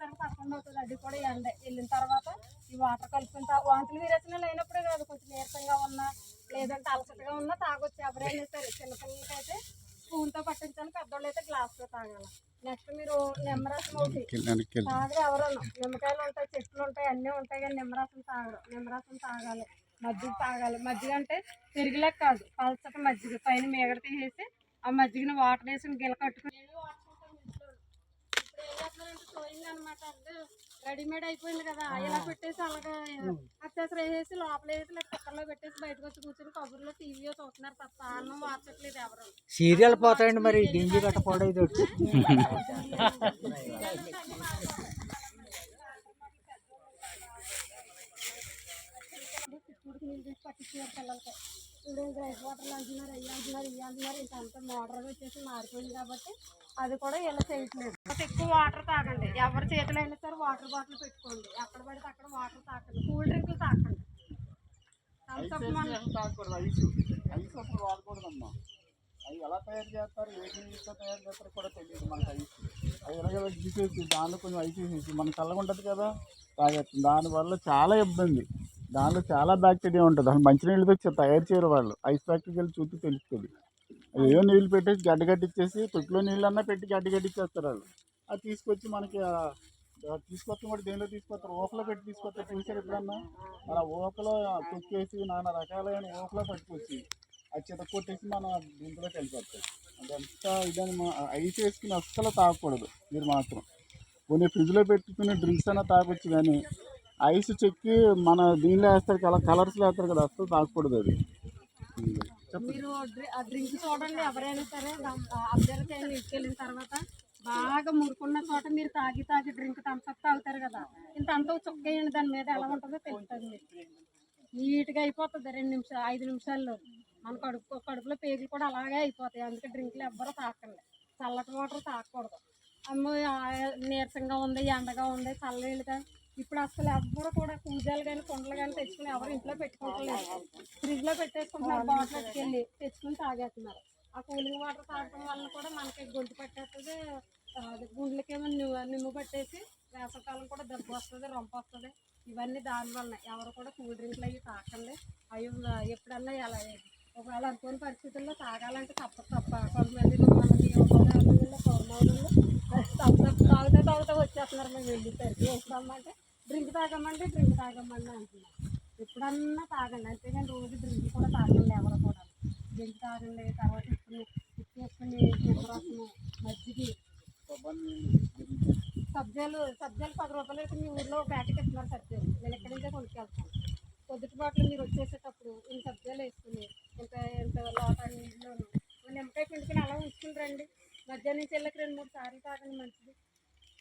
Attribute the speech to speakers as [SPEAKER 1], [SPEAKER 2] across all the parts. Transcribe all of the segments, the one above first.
[SPEAKER 1] వచ్చేసరికి పదకొండు అవుతుంది అది కూడా ఎండ వెళ్ళిన తర్వాత ఈ వాటర్ కలుపుకున్న తర్వాత వాంతులు విరేచనలు అయినప్పుడే కాదు కొంచెం నీరసంగా ఉన్నా లేదంటే అలసటగా ఉన్నా తాగొచ్చు. ఎవరైనా సరే చిన్నపిల్లలకి అయితే స్పూన్తో పట్టించాలి పెద్దోళ్ళు అయితే గ్లాస్తో తాగాలి. నెక్స్ట్ మీరు నిమ్మరసం ఒకటి తాగరు ఎవరన్నా. నిమ్మకాయలు ఉంటాయి చెట్లు ఉంటాయి అన్నీ ఉంటాయి కానీ నిమ్మరసం తాగరు. నిమ్మరసం తాగాలి మజ్జిగ తాగాలి. మజ్జిగ అంటే పెరిగిలే కాదు పలచటి మజ్జిగ పైన మేగడ తీసేసి ఆ మజ్జిగని వాటర్ వేసి గిల కట్టుకుని అనమాట రెడీమేడ్ అయిపోయింది కదా. ఇలా పెట్టేసి అలాగా అత్యాసర వేసేసి లోపల వేసి కుక్కర్లో పెట్టేసి బయటకు వచ్చి కూర్చొని కబుర్లో టీవీ చూస్తున్నారు. తప్ప అన్నం వార్చట్లేదు ఎవరు.
[SPEAKER 2] సీరియల్ పోతాయండి మరి. డింజి కట్టపోవడం ఇది
[SPEAKER 1] నీళ్ళు తీసి పట్టించారు పిల్లలకి. ఇప్పుడు రైస్ వాటర్లు అంటున్నారు అయ్యి అంటున్నారు ఇవి అంటున్నారు. ఇంత అంత మోటార్ వచ్చేసి మారిపోయింది కాబట్టి అది కూడా ఇలా చేయట్లేదు. ఎక్కువ వాటర్ తాగండి. ఎవరి చేతిలో అయినా సరే వాటర్ బాటిల్ పెట్టుకోండి. ఎక్కడ పడితే అక్కడ వాటర్ తాకండి. కూల్ డ్రింక్లు తాకండి.
[SPEAKER 3] వాడకూడదమ్మా. అవి ఎలా తయారు చేస్తారు ఏ నీళ్ళతో తయారు చేస్తారో కూడా తెలియదు మనకి ఐస్. అవి ఎలాగ తీసేసి దానిలో కొంచెం ఐస్ వేసేసి మన చల్లగా ఉంటుంది కదా తాగేస్తుంది. దానివల్ల చాలా ఇబ్బంది. దానిలో చాలా బ్యాక్టీరియా ఉంటుంది. అసలు మంచినీళ్ళతో తయారు చేయరు వాళ్ళు. ఐస్ ఫ్యాక్టరీకి వెళ్ళి చూస్తే తెలుస్తుంది. ఏవో నీళ్ళు పెట్టేసి గడ్డ గడ్డిచ్చేసి నీళ్ళు నీళ్ళన్నా పెట్టి గడ్డ గడ్డిచ్చేస్తారు వాళ్ళు. అది తీసుకొచ్చి మనకి తీసుకొస్తాం కూడా దేనిలో తీసుకొస్తారు? ఓకలో పెట్టి తీసుకొస్తారు. చూసారు ఎప్పుడన్నా? అలా ఓకలో తొక్కేసి నానా రకాలైన ఓకలో పట్టుకొచ్చి అది చేత కొట్టేసి మన దీంట్లో వెళ్ళిపోతాయి అదంతా ఇదని ఐస్ వేసుకుని అస్సలు తాగకూడదు. మీరు మాత్రం. కొన్ని ఫ్రిడ్జ్లో పెట్టుకుని డ్రింక్స్ అయినా తాగొచ్చు కానీ ఐస్ చెక్కి మన దీనిలో వేస్తారు కదా కలర్స్లో వేస్తారు కదా అసలు తాగకూడదు అది.
[SPEAKER 1] మీరు డ్రి- ఆ డ్రింక్ చూడండి ఎవరైనా సరే అబ్జర్వ్ చేయండి తీసుకెళ్ళిన తర్వాత బాగా మురుకున్న చోట మీరు తాగి తాగి డ్రింక్ థమ్స్అప్ తాగుతారు కదా. ఇంత అంతా చుక్కేయండి దాని మీద ఎలా ఉంటుందో తెలుస్తుంది మీకు. నీట్గా అయిపోతుంది రెండు నిమిషాలు ఐదు నిమిషాల్లో. మన కడుపు కడుపులో పేగులు కూడా అలాగే అయిపోతాయి. అందుకే డ్రింక్లు ఎవ్వరూ తాకండి. చల్లటి వాటర్ తాగకూడదు అమ్మ నీరసంగా ఉంది ఎండగా ఉంది చల్లనీళ్ళుగా ఇప్పుడు అసలు ఎవరు కూడా కూజాలు కానీ కుండలు కానీ తెచ్చుకుని ఎవరు ఇంట్లో పెట్టుకోవట్లేదు. ఫ్రిడ్జ్లో పెట్టేసుకుంటున్నారు బాటిల్ వెళ్ళి తెచ్చుకుని తాగేస్తున్నారు. ఆ కూలింగ్ వాటర్ తాగడం వల్ల కూడా మనకి గొంతు పట్టేస్తుంది గుండెలకేమో నిమ్ము పట్టేసి వేసవకాలం కూడా దెబ్బ వస్తుంది రొంప వస్తుంది. ఇవన్నీ దానివల్ల ఎవరు కూడా కూల్ డ్రింక్లు అవి తాకండి అవి ఎప్పుడన్నా ఎలా ఒకవేళ అనుకోని పరిస్థితుల్లో తాగాలంటే తప్ప తప్ప కొంతమంది మనకి పౌర్ణములు తప్ప తాగుతా తాగుతా వచ్చేస్తున్నారు మేము వెళ్ళేసరికి వేస్తామంటే డ్రింక్ తాగమంటే డ్రింక్ తాగమండి అంటున్నాను ఎప్పుడన్నా తాగండి. అంతేగాని రోజు డ్రింక్ కూడా తాగండి ఎవరు కూడా డ్రింక్ తాగండి తర్వాత ఇప్పుడు చేసుకుని రసము మజ్జిగి. సబ్జాలు సబ్జాలు పది రూపాయలు అయితే మీ ఊర్లో ప్యాకెట్ ఇస్తున్నారు సబ్జాలు. నేను ఎక్కడి నుంచే కొనుక్కెళ్తాను. పొద్దుటి బాటలు మీరు వచ్చేసేటప్పుడు ఇన్ని సబ్జాలు వేసుకుని ఇంత ఇంత లోట నీళ్ళు నిమ్మకాయ పిండుకుని అలా ఉంచుకుని రండి మధ్యాహ్నం నుంచి వెళ్ళకి రెండు మూడు సార్లు తాగండి మంచిది.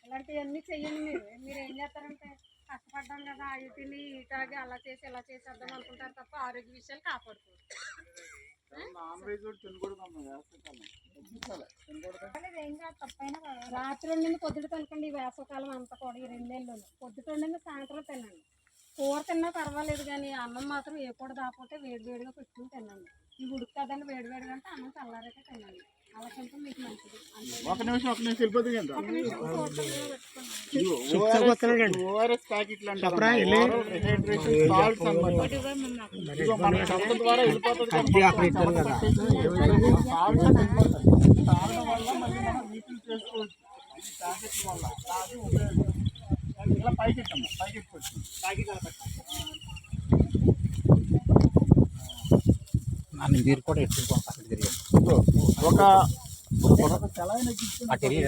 [SPEAKER 1] ఇలాంటివన్నీ చెయ్యండి మీరు. మీరు ఏం చేస్తారంటే కష్టపడ్డాం కదా అవి తిని తాగి అలా చేసి ఇలా చేసేద్దాం అనుకుంటారు తప్ప ఆరోగ్య విషయాలు కాపాడుకోరు. రాత్రి వండింది పొద్దుట తినకండి ఈ వేసవకాలం అంతా కూడా ఈ రెండు నెలలు పొద్దుట వండింది సాయంత్రం తినండి. కూర తిన్నా పర్వాలేదు కానీ అన్నం మాత్రం ఏ కూడా దాకపోతే వేడి వేడిగా పెట్టుకుని తినండి. ఇవి ఉడుకుతుందండి వేడి వేడిగా అంటే అన్నం చల్లారైతే తినండి. అలా తింటే మీకు మంచిది.
[SPEAKER 3] ఒక నిమిషం ఒక నిమిషం వెళ్ళిపోతుంది ఓఆర్ఎస్ ప్యాకెట్లు ద్వారా వెళ్ళిపోతుంది వల్ల. ఇలా పైకి ఎట్టమ్మా పైకి ఎట్టుకోవచ్చు
[SPEAKER 2] నన్ను మీరు కూడా ఎత్తుకో అక్కడ తిరిగి.
[SPEAKER 3] ఒక
[SPEAKER 2] అటు తిరిగి